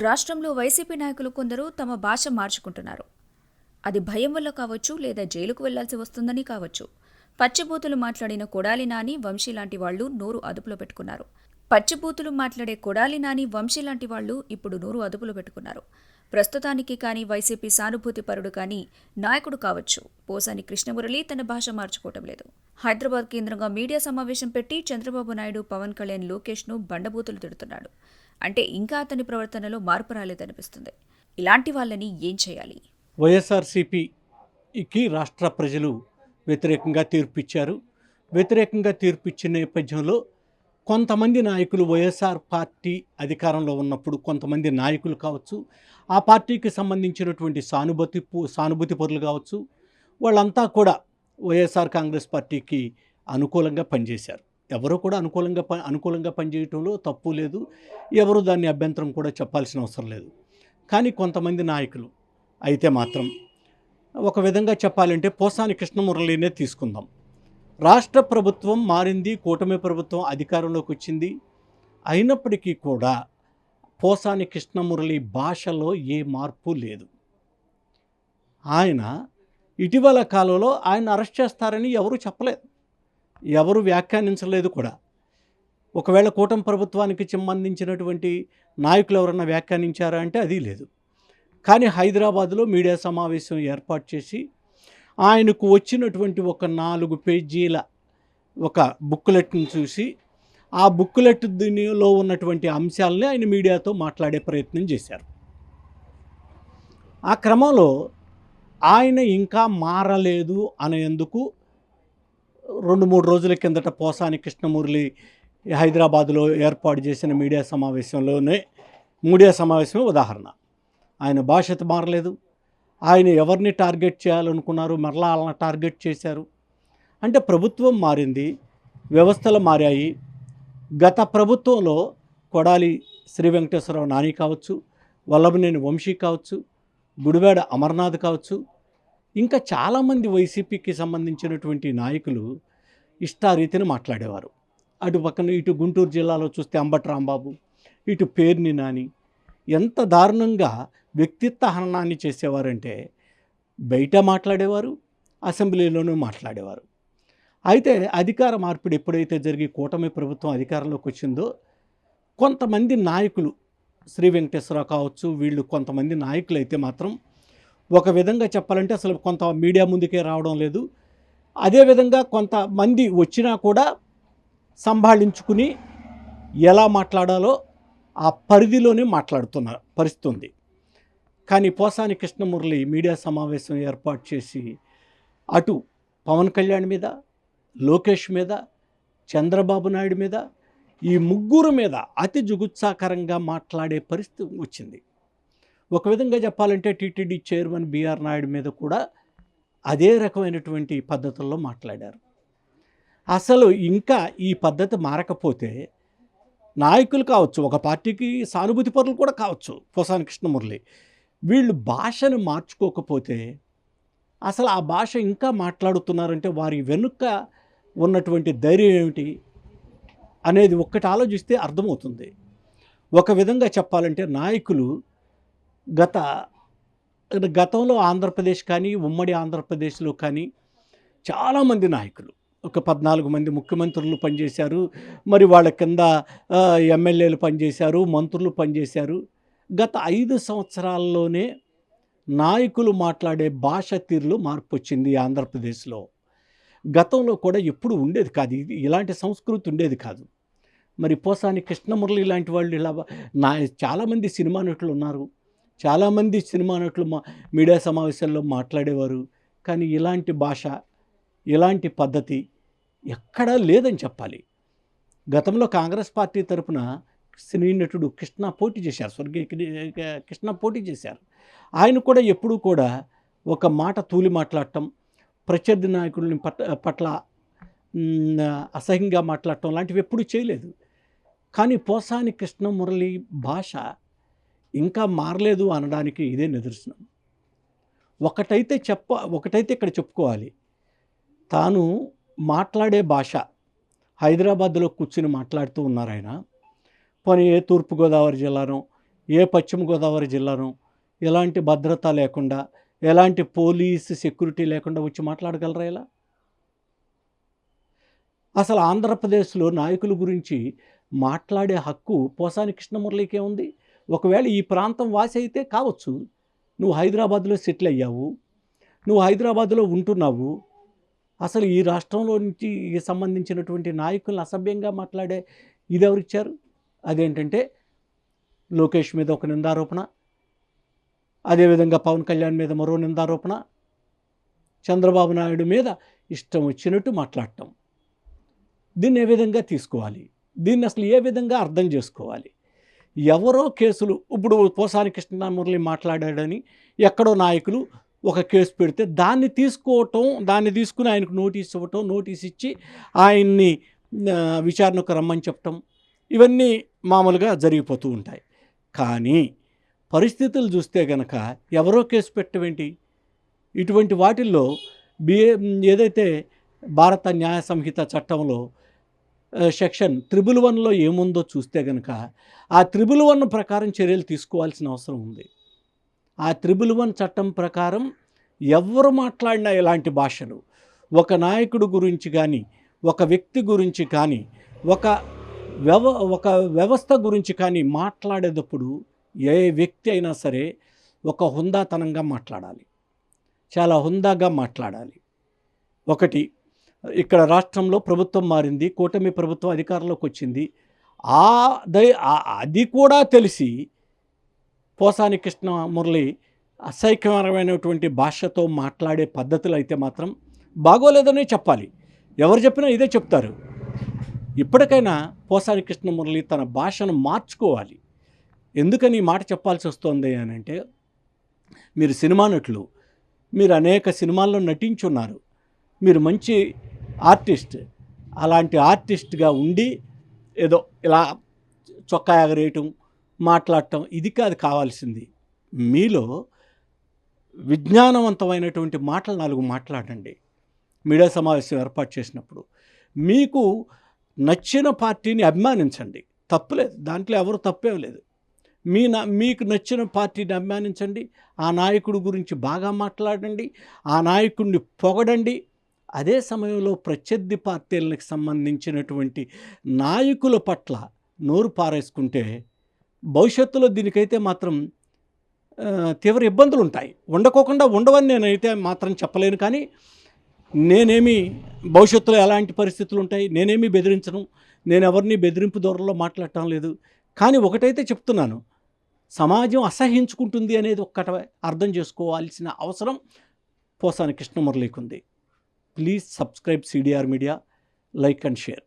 రాష్ట్రంలో వైసీపీ నాయకులు కొందరు తమ భాష మార్చుకుంటున్నారు. అది భయం వల్ల కావచ్చు లేదా జైలుకు వెళ్ళాల్సి వస్తుందని కావచ్చు. పచ్చిబూతులు మాట్లాడిన కొడాలి నాని వంశీ లాంటి వాళ్ళు నోరు అదుపులో పెట్టుకున్నారు. పచ్చిబూతులు మాట్లాడే కొడాలి నాని వంశీ లాంటి వాళ్ళు ఇప్పుడు నోరు అదుపులో పెట్టుకున్నారు. ప్రస్తుతానికి కానీ వైసీపీ సానుభూతి పరుడు కానీ నాయకుడు కావచ్చు. పోసాని కృష్ణమురళి తన భాష మార్చుకోవటం లేదు. హైదరాబాద్ కేంద్రంగా మీడియా సమావేశం పెట్టి చంద్రబాబు నాయుడు పవన్ కళ్యాణ్ లోకేష్ను బండబూతులు తిడుతున్నాడు. అంటే ఇంకా అతని ప్రవర్తనలో మార్పు రాలేదనిపిస్తుంది. ఇలాంటి వాళ్ళని ఏం చేయాలి? వైఎస్ఆర్సీపీకి రాష్ట్ర ప్రజలు వ్యతిరేకంగా తీర్పిచ్చారు. వ్యతిరేకంగా తీర్పిచ్చిన నేపథ్యంలో కొంతమంది నాయకులు వైఎస్ఆర్ పార్టీ అధికారంలో ఉన్నప్పుడు కొంతమంది నాయకులు కావచ్చు ఆ పార్టీకి సంబంధించినటువంటి సానుభూతి సానుభూతి పరులు కావచ్చు వాళ్ళంతా కూడా వైఎస్ఆర్ కాంగ్రెస్ పార్టీకి అనుకూలంగా పనిచేశారు. ఎవరో కూడా అనుకూలంగా ప అనుకూలంగా పనిచేయటంలో తప్పు లేదు. ఎవరు దాన్ని అభ్యంతరం కూడా చెప్పాల్సిన అవసరం లేదు. కానీ కొంతమంది నాయకులు అయితే మాత్రం ఒక విధంగా చెప్పాలంటే పోసాని కృష్ణమురళినే తీసుకుందాం. రాష్ట్ర ప్రభుత్వం మారింది కూటమి ప్రభుత్వం అధికారంలోకి వచ్చింది. అయినప్పటికీ కూడా పోసాని కృష్ణమురళి భాషలో ఏ మార్పు లేదు. ఆయన ఇటీవల కాలంలో ఆయన అరెస్ట్ చేస్తారని ఎవరూ చెప్పలేదు. ఎవరు వ్యాఖ్యానించలేదు కూడా. ఒకవేళ కూటమి ప్రభుత్వానికి సంబంధించినటువంటి నాయకులు ఎవరన్నా వ్యాఖ్యానించారా అంటే అది లేదు. కానీ హైదరాబాద్లో మీడియా సమావేశం ఏర్పాటు చేసి ఆయనకు వచ్చినటువంటి ఒక నాలుగు పేజీల ఒక బుక్లెట్ని చూసి ఆ బుక్లెట్ దీనిలో ఉన్నటువంటి అంశాలని ఆయన మీడియాతో మాట్లాడే ప్రయత్నం చేశారు. ఆ క్రమంలో ఆయన ఇంకా మారలేదు అనేందుకు రెండు మూడు రోజుల కిందట పోసాని కృష్ణమురళి హైదరాబాద్లో ఏర్పాటు చేసిన మీడియా సమావేశంలోనే మీడియా సమావేశమే ఉదాహరణ. ఆయన భాషత మారలేదు. ఆయన ఎవరిని టార్గెట్ చేయాలనుకున్నారు? మరలా వాళ్ళని టార్గెట్ చేశారు. అంటే ప్రభుత్వం మారింది వ్యవస్థలు మారాయి. గత ప్రభుత్వంలో కొడాలి శ్రీ వెంకటేశ్వరరావు నాని కావచ్చు వల్లభనేని వంశీ కావచ్చు గుడివాడ అమర్నాథ్ కావచ్చు ఇంకా చాలామంది వైసీపీకి సంబంధించినటువంటి నాయకులు ఇష్టారీతిని మాట్లాడేవారు. అటు పక్కన ఇటు గుంటూరు జిల్లాలో చూస్తే అంబటి రాంబాబు ఇటు పేర్ని నాని ఎంత దారుణంగా వ్యక్తిత్వ హననాన్ని చేసేవారంటే బయట మాట్లాడేవారు అసెంబ్లీలోనూ మాట్లాడేవారు. అయితే అధికార మార్పిడి ఎప్పుడైతే జరిగి కూటమి ప్రభుత్వం అధికారంలోకి వచ్చిందో కొంతమంది నాయకులు శ్రీ వెంకటేశ్వరరావు కావచ్చు వీళ్ళు కొంతమంది నాయకులు అయితే మాత్రం ఒక విధంగా చెప్పాలంటే అసలు కొంత మీడియా ముందుకే రావడం లేదు. అదేవిధంగా కొంతమంది వచ్చినా కూడా సంభాళించుకుని ఎలా మాట్లాడాలో ఆ పరిధిలోనే మాట్లాడుతున్న పరిస్థితి ఉంది కానీ పోసాని కృష్ణమురళి మీడియా సమావేశం ఏర్పాటు చేసి అటు పవన్ కళ్యాణ్ మీద లోకేష్ మీద చంద్రబాబు నాయుడు మీద ఈ ముగ్గురు మీద అతి జుగుత్సాకరంగా మాట్లాడే పరిస్థితి వచ్చింది. ఒక విధంగా చెప్పాలంటే టీటీడీ చైర్మన్ బీఆర్ నాయుడు మీద కూడా అదే రకమైనటువంటి పద్ధతుల్లో మాట్లాడారు. అసలు ఇంకా ఈ పద్ధతి మారకపోతే నాయకులు కావచ్చు ఒక పార్టీకి సానుభూతి పరులు కూడా కావచ్చు పోసాని కృష్ణమురళి. వీళ్ళు భాషను మార్చుకోకపోతే అసలు ఆ భాష ఇంకా మాట్లాడుతున్నారంటే వారి వెనుక ఉన్నటువంటి ధైర్యం ఏమిటి అనేది ఒక్కటి ఆలోచిస్తే అర్థమవుతుంది. ఒక విధంగా చెప్పాలంటే నాయకులు గత గతంలో ఆంధ్రప్రదేశ్ కానీ ఉమ్మడి ఆంధ్రప్రదేశ్లో కానీ చాలామంది నాయకులు ఒక పద్నాలుగు మంది ముఖ్యమంత్రులు పనిచేశారు. మరి వాళ్ళ కింద ఎమ్మెల్యేలు పనిచేశారు మంత్రులు పనిచేశారు. గత ఐదు సంవత్సరాల్లోనే నాయకులు మాట్లాడే భాష తీరులో మార్పు వచ్చింది ఆంధ్రప్రదేశ్లో. గతంలో కూడా ఎప్పుడు ఉండేది కాదు. ఇది ఇలాంటి సంస్కృతి ఉండేది కాదు. మరి పోసాని కృష్ణమురళి లాంటి వాళ్ళు ఇలా నా చాలామంది సినిమా నటులు ఉన్నారు. చాలామంది సినిమా నటులు మా మీడియా సమావేశాల్లో మాట్లాడేవారు. కానీ ఇలాంటి భాష ఇలాంటి పద్ధతి ఎక్కడా లేదని చెప్పాలి. గతంలో కాంగ్రెస్ పార్టీ తరపున సినీ నటుడు కృష్ణ పోటీ చేశారు. స్వర్గీయ కృష్ణ పోటీ చేశారు. ఆయన కూడా ఎప్పుడూ కూడా ఒక మాట తూలి మాట్లాడటం ప్రత్యర్థి నాయకులని పట్ల పట్ల అసహ్యంగా మాట్లాడటం లాంటివి ఎప్పుడూ చేయలేదు. కానీ పోసాని కృష్ణమురళి భాష ఇంకా మారలేదు అనడానికి ఇదే నిదర్శనం. ఒకటైతే చెప్ప ఒకటైతే ఇక్కడ చెప్పుకోవాలి. తాను మాట్లాడే భాష హైదరాబాద్లో కూర్చుని మాట్లాడుతూ ఉన్నారు ఆయన. పోనీ ఏ తూర్పుగోదావరి జిల్లానో ఏ పశ్చిమ గోదావరి జిల్లాను ఎలాంటి భద్రత లేకుండా ఎలాంటి పోలీస్ సెక్యూరిటీ లేకుండా వచ్చి మాట్లాడగలరా ఇలా? అసలు ఆంధ్రప్రదేశ్లో నాయకుల గురించి మాట్లాడే హక్కు పోసాని కృష్ణమురళికే ఉంది. ఒకవేళ ఈ ప్రాంతం వాసి అయితే కావచ్చు. నువ్వు హైదరాబాద్లో సెటిల్ అయ్యావు. నువ్వు హైదరాబాద్లో ఉంటున్నావు. అసలు ఈ రాష్ట్రంలో నుంచి సంబంధించినటువంటి నాయకులను అసభ్యంగా మాట్లాడే ఇది ఎవరిచ్చారు అదేంటంటే లోకేష్ మీద ఒక నిందారోపణ. అదేవిధంగా పవన్ కళ్యాణ్ మీద మరో నిందారోపణ. చంద్రబాబు నాయుడు మీద ఇష్టం వచ్చినట్టు మాట్లాడటం. దీన్ని ఏ విధంగా తీసుకోవాలి? దీన్ని అసలు ఏ విధంగా అర్థం చేసుకోవాలి? ఎవరో కేసులు ఇప్పుడు పోసాని కృష్ణమురళి మాట్లాడాడని ఎక్కడో నాయకులు ఒక కేసు పెడితే దాన్ని తీసుకోవటం దాన్ని తీసుకుని ఆయనకు నోటీస్ ఇవ్వటం నోటీస్ ఇచ్చి ఆయన్ని విచారణకు రమ్మని చెప్పటం ఇవన్నీ మామూలుగా జరిగిపోతూ ఉంటాయి. కానీ పరిస్థితులు చూస్తే గనక ఎవరో కేసు పెట్టవేంటి ఇటువంటి వాటిల్లో బిఏ ఏదైతే భారత న్యాయ సంహిత చట్టంలో సెక్షన్ త్రిబుల్ వన్లో ఏముందో చూస్తే కనుక ఆ త్రిబుల్ వన్ ప్రకారం చర్యలు తీసుకోవాల్సిన అవసరం ఉంది. ఆ త్రిబుల్ వన్ చట్టం ప్రకారం ఎవరు మాట్లాడినా ఇలాంటి భాషలు. ఒక నాయకుడు గురించి కానీ ఒక వ్యక్తి గురించి కానీ ఒక వ్యవ ఒక వ్యవస్థ గురించి కానీ మాట్లాడేటప్పుడు ఏ వ్యక్తి అయినా సరే ఒక హుందాతనంగా మాట్లాడాలి. చాలా హుందాగా మాట్లాడాలి. ఒకటి ఇక్కడ రాష్ట్రంలో ప్రభుత్వం మారింది కూటమి ప్రభుత్వం అధికారంలోకి వచ్చింది. ఆ దై అది కూడా తెలిసి పోసాని కృష్ణ మురళి అసహ్యకరమైనటువంటి భాషతో మాట్లాడే పద్ధతులు అయితే మాత్రం బాగోలేదనే చెప్పాలి. ఎవరు చెప్పినా ఇదే చెప్తారు. ఇప్పటికైనా పోసాని కృష్ణ మురళి తన భాషను మార్చుకోవాలి. ఎందుకని ఈ మాట చెప్పాల్సి వస్తుంది అని అంటే మీరు సినిమా నటులు మీరు అనేక సినిమాల్లో నటించున్నారు. మీరు మంచి ఆర్టిస్ట్. అలాంటి ఆర్టిస్ట్గా ఉండి ఏదో ఇలా చొక్కా ఎగరేయటం మాట్లాడటం ఇది కాదు కావాల్సింది. మీలో విజ్ఞానవంతమైనటువంటి మాటలు నాలుగు మాట్లాడండి. మీడియా సమావేశం ఏర్పాటు చేసినప్పుడు. మీకు నచ్చిన పార్టీని అభిమానించండి. తప్పులేదు. దాంట్లో ఎవరు తప్పేం లేదు. మీ నా మీకు నచ్చిన పార్టీని అభిమానించండి. ఆ నాయకుడి గురించి బాగా మాట్లాడండి. ఆ నాయకుడిని పొగడండి. అదే సమయంలో ప్రత్యర్థి పార్టీలకు సంబంధించినటువంటి నాయకుల పట్ల నోరు పారేసుకుంటే భవిష్యత్తులో దీనికైతే మాత్రం తీవ్ర ఇబ్బందులు ఉంటాయి. ఉండకోకుండా ఉండవని నేనైతే మాత్రం చెప్పలేను కానీ నేనేమి భవిష్యత్తులో ఎలాంటి పరిస్థితులు ఉంటాయి నేనేమి బెదిరించను నేను ఎవరిని బెదిరింపు దూరంలో మాట్లాడటం లేదు. కానీ ఒకటైతే చెప్తున్నాను సమాజం అసహించుకుంటుంది అనేది ఒక్కట అర్థం చేసుకోవాల్సిన అవసరం పోసాని కృష్ణమురళికి ఉంది Please subscribe CDR Media, like and share.